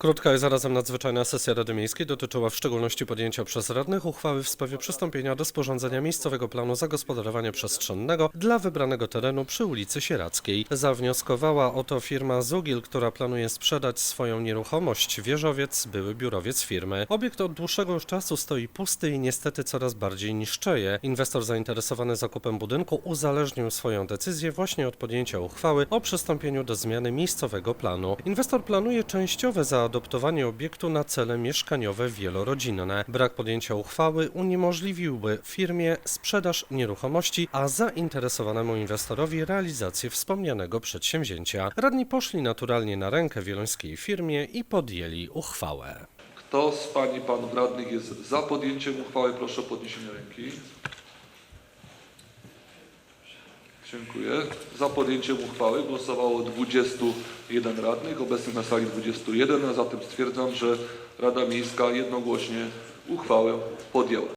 Krótka i zarazem nadzwyczajna sesja Rady Miejskiej dotyczyła w szczególności podjęcia przez radnych uchwały w sprawie przystąpienia do sporządzenia miejscowego planu zagospodarowania przestrzennego dla wybranego terenu przy ulicy Sierackiej. Zawnioskowała o to firma Zugil, która planuje sprzedać swoją nieruchomość wieżowiec, były biurowiec firmy. Obiekt od dłuższego czasu stoi pusty i niestety coraz bardziej niszczeje. Inwestor zainteresowany zakupem budynku uzależnił swoją decyzję właśnie od podjęcia uchwały o przystąpieniu do zmiany miejscowego planu. Inwestor planuje częściowe zaadoptowanie obiektu na cele mieszkaniowe wielorodzinne. Brak podjęcia uchwały uniemożliwiłby firmie sprzedaż nieruchomości, a zainteresowanemu inwestorowi realizację wspomnianego przedsięwzięcia. Radni poszli naturalnie na rękę wielońskiej firmie i podjęli uchwałę. Kto z Pań i Panów Radnych jest za podjęciem uchwały, proszę o podniesienie ręki. Dziękuję. Za podjęciem uchwały głosowało 21 radnych, obecnych na sali 21, a zatem stwierdzam, że Rada Miejska jednogłośnie uchwałę podjęła.